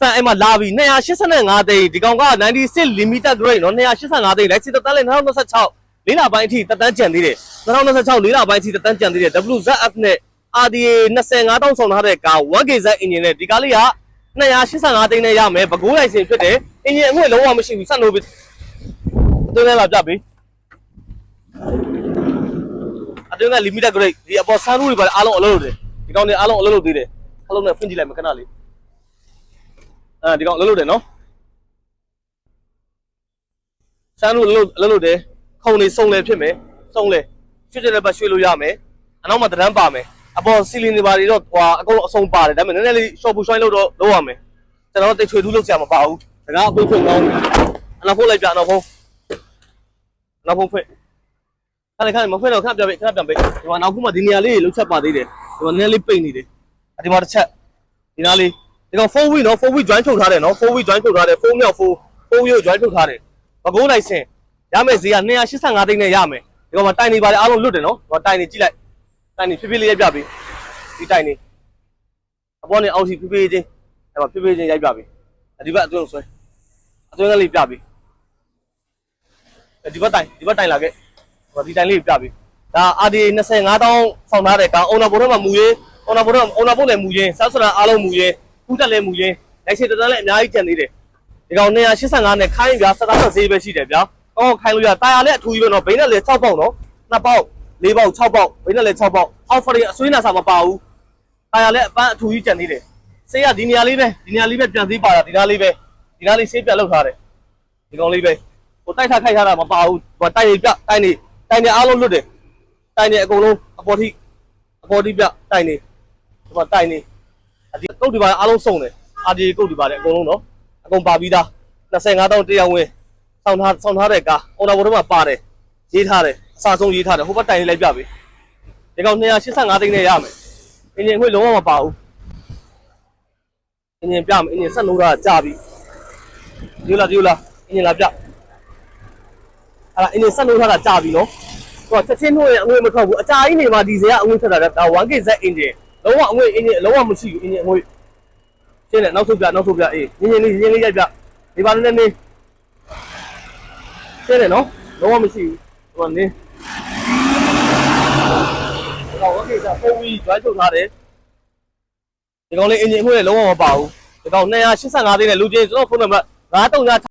စံအဲ့မှာလာပြီ285သိန်းဒီကောင်က96 limited grade နော်285သိန်းလိုက်စစ်တက်လဲ2026လေးလပိုင်းအထိတက်တန်းကြံသေးတယ်2026လေးလပိုင်းအထိတက်တန်းကြံသေးတယ် WZF နဲ့ RDA 25တောင်းဆောင်ထားတဲ့ကာ 1KZ engine နဲ့ဒီကားလေးက285သိန်းနဲ့ရမယ်ဘကိုးလိုက်စင်ဖြစ်တယ်အင်ဂျင်အငွေ့လုံးဝမရှိဘူးစက်လို့ပြီအတွင်းထဲမှာပြပြီအတွင်းက limited grade ဒီအပေါ်ဆန်းရူတွေပါအားလုံးအလုပ်လုပ်တယ်ဒီကောင်တွေအားလုံးအလုပ်လုပ်သေးတယ်အားလုံးနဲ့ဖွင့်ကြည့်လိုက်မယ်ခဏလေး အဲဒီကောင်လှုပ်လှုပ်တယ်နော်စမ်းလို့လှုပ်လှုပ်လှုပ်တယ်ခုံနေစုံလေဖြစ်မယ်စုံလေရွှေ့ကြတဲ့ဘက်ရွှေ့လို့ရမယ်အနောက်မှာတရမ်းပါမယ်အပေါ်စီလီနေပါတွေတော့ဟွာအကုန်အစုံပါတယ်ဒါပေမဲ့နည်းနည်းလေး short push လို့တော့လုပ်ရမယ်ကျွန်တော်တိတ်ချွေထူးလုပ်စရာမပါဘူးဒါကအပွင့်ဖွင့်ကောင်းအနောက်ဖုတ်လိုက်ပြအနောက်ဖုတ်အနောက်ဖုတ်ဖွင့်ခဏခဏမဖွင့်တော့ခဏပြပေးခဏပြန်ပေးဒီမှာနောက်ခုမှဒီနေရာလေးလှုပ်ချက်ပါသေးတယ်ဒီမှာနည်းနည်းလေးပိတ်နေတယ်ဒီမှာတစ်ချက်ဒီနားလေး ဒီကောင်4 week နော်4 week join ထုတ်ထားတယ်နော်4 week join ထုတ်ထားတယ်4မြောက်4 4 week ကို join ထုတ်ထားတယ်ဘကိုးလိုက်စင်ရမယ်ဈေးက285သိန်းနဲ့ရမယ်ဒီကောင်မှာတိုင်နေပါတယ်အားလုံးလွတ်တယ်နော်ဟောတိုင်နေကြည့်လိုက်တိုင်နေဖြည်းဖြည်းလေးရိုက်ပြပေးဒီတိုင်နေအပေါ်နေအောက်စီဖြည်းဖြည်းချင်းအဲ့မှာဖြည်းဖြည်းချင်းရိုက်ပြပေးဒီဘက်အတွင်းဆွဲအတွင်းကလေးပြပေးဒီဘက်တိုင်ဒီဘက်တိုင်လာခဲ့ဟောဒီတိုင်လေးပြပေးဒါ RDA 25တောင်းဆောင်ထားတဲ့ကောင်အုံနာဘုံထဲမှာမူရေးအုံနာဘုံထဲမှာအုံနာဘုံလည်းမူရေးဆက်စရာအားလုံးမူရေး ခုတက်လဲမူရင်းလိုက်စီတတန်းလည်းအများကြီးကျန်သေးတယ်ဒီကောင်285နဲ့ခိုင်းပြစတာဆက်ဈေးပဲရှိတယ်ဗျာကောင်းခိုင်းလို့ရတာယာလည်းအထူးကြီးပဲနော်ဘိန်းနဲ့လည်း6ပေါက်နော်2ပေါက်4ပေါက်6ပေါက်ဘိန်းနဲ့လည်း6ပေါက်အောက်ဖရီအဆွေးနာစာမပါဘူးတာယာလည်းအပန်းအထူးကြီးကျန်သေးတယ်ဆေးရဒီနေရာလေးပဲဒီနေရာလေးပဲပြန်သေးပါတာဒီနားလေးပဲဒီနားလေးဆေးပြန်လောက်ထားတယ်ဒီကောင်လေးပဲဟိုတိုက်ထားခိုက်ထားတာမပါဘူးဟိုတိုက်ရပြတိုက်နေတိုက်နေအားလုံးလွတ်တယ်တိုက်နေအကုန်လုံးအပေါ်ထိအပေါ်ထိပြတိုက်နေဒီမှာတိုက်နေဒီ ကုတ်ဒီပါအားလုံးစုံတယ်အာဒီကုတ်ဒီပါတယ်အကုန်လုံးနော်အကုန်ပါပြီးသား25တောင်းတရားဝင်စောင်းထားစောင်းထားတဲ့ကားအုံနာဘုံထဲမှာပါတယ်ရေးထားတယ်အစာဆုံးရေးထားတယ်ဟိုဘက်တိုင်လေးလိုက်ပြပေးဒီကောင်285သိန်းနဲ့ရမယ်အင်ဂျင်ငွေလုံးဝမပါဘူးအင်ဂျင်ပြမယ်အင်ဂျင်ဆက်လို့တာကြာပြီဒီလိုလားဒီလိုလားအင်ဂျင်လာပြအဲ့ဒါအင်ဂျင်ဆက်လို့ထားတာကြာပြီနော်ဟိုချက်ချင်းတို့ရဲ့အငွေမထွက်ဘူးအကြာကြီးနေမှာဒီဇယ်ကအငွေထွက်တာဒါ 1KZ အင်ဂျင်လုံးဝအငွေအင်ဂျင်လုံးဝမရှိဘူးအင်ဂျင်အငွေ ရှင်းတယ်နောက်ဆုပ်ပြနောက်ဆုပ်ပြအေးညင်းညင်းလေးညင်းလေးရိုက်ပြဒီပါနဲ့နေရှင်းတယ်နော်လုံးဝမရှိဘူးဟိုကနေဟောကိစ္စပုံပြီးဒွိုင်းထုတ်ထားတယ်ဒီကောင်လေးအင်ဂျင်အမှုနဲ့လုံးဝမပါဘူးဒီကောင်285သိန်းနဲ့လူချင်းကျွန်တော်ဖုန်းနံပါတ်939